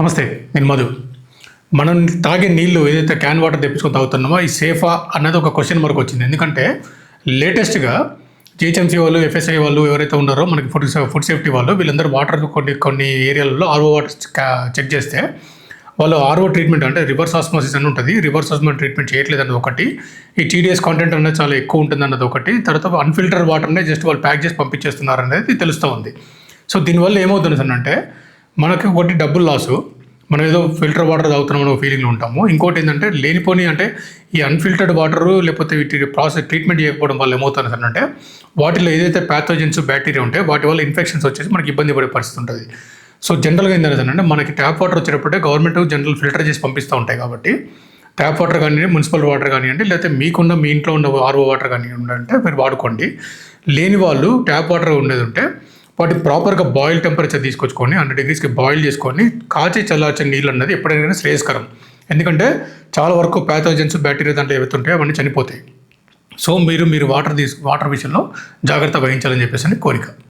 నమస్తే నేను మధు. మనం తాగే నీళ్ళు ఏదైతే క్యాన్ వాటర్ తెప్పించుకొని తాగుతున్నామో ఈ సేఫా అన్నది ఒక క్వశ్చన్ మార్క్ వచ్చింది. ఎందుకంటే లేటెస్ట్గా జిహెచ్ఎంసీ వాళ్ళు ఎఫ్ఎస్ఐ వాళ్ళు ఎవరైతే ఉన్నారో మనకి ఫుడ్ ఫుడ్ సేఫ్టీ వాళ్ళు వీళ్ళందరూ వాటర్ కొన్ని కొన్ని ఏరియాలలో ఆర్ఓ వాటర్ చెక్ చేస్తే వాళ్ళు ఆర్ఓ ట్రీట్మెంట్ అంటే రివర్స్ ఆస్మోసిస్ అని ఉంటుంది. రివర్స్ ఆస్మోసిస్ ట్రీట్మెంట్ చేయట్లేదు అన్నది ఒకటి. ఈ టీడీఎస్ కాంటెంట్ అనేది చాలా ఎక్కువ ఉంటుంది అన్నది ఒకటి. తర్వాత అన్ఫిల్టర్ వాటర్నే జస్ట్ వాళ్ళు ప్యాక్ చేసి పంపించేస్తున్నారు అనేది తెలుస్తూ ఉంది. సో దీనివల్ల ఏమవుతుంది సార్ అంటే మనకి ఒకటి డబ్బులు లాసు. మనం ఏదో ఫిల్టర్ వాటర్ తాగుతున్నాం అనే ఫీలింగ్లో ఉంటాము. ఇంకోటి ఏంటంటే లేనిపోని అంటే ఈ అన్ఫిల్టర్డ్ వాటర్ లేకపోతే వీటి ప్రాసెస్ ట్రీట్మెంట్ చేయకపోవడం వల్ల ఏమవుతుంది అంటే వాటిలో ఏదైతే ప్యాథోజన్స్ బ్యాక్టీరియా ఉంటే వాటి వల్ల ఇన్ఫెక్షన్స్ వచ్చేసి మనకి ఇబ్బంది పడే పరిస్థితి ఉంటుంది. సో జనరల్గా ఏంటంటే మనకి ట్యాప్ వాటర్ వచ్చేటప్పుడే గవర్నమెంట్ జనరల్ ఫిల్టర్ చేసి పంపిస్తూ ఉంటాయి కాబట్టి ట్యాప్ వాటర్ కానివ్వండి మున్సిపల్ వాటర్ కానివ్వండి లేకపోతే మీకున్న మీ ఇంట్లో ఉన్న ఆర్ఓ వాటర్ కానివ్వండి అంటే మీరు వాడుకోండి. లేని వాళ్ళు ట్యాప్ వాటర్ ఉండేది ఉంటే వాటి ప్రాపర్గా బాయిల్ టెంపరేచర్ తీసుకొచ్చుకొని హండ్రెడ్ డిగ్రీస్కి బాయిల్ చేసుకొని కాచి చల్లార్చిన నీళ్ళు అన్నది ఎప్పుడైనా శ్రేయస్కరం. ఎందుకంటే చాలా వరకు ప్యాథోజన్స్ బ్యాక్టీరియా దాంట్లో ఏవైతే ఉంటాయో అవన్నీ చనిపోతాయి. సో మీరు మీరు వాటర్ తీసు వాటర్ విషయంలో జాగ్రత్త వహించాలని చెప్పేసి అని కోరిక.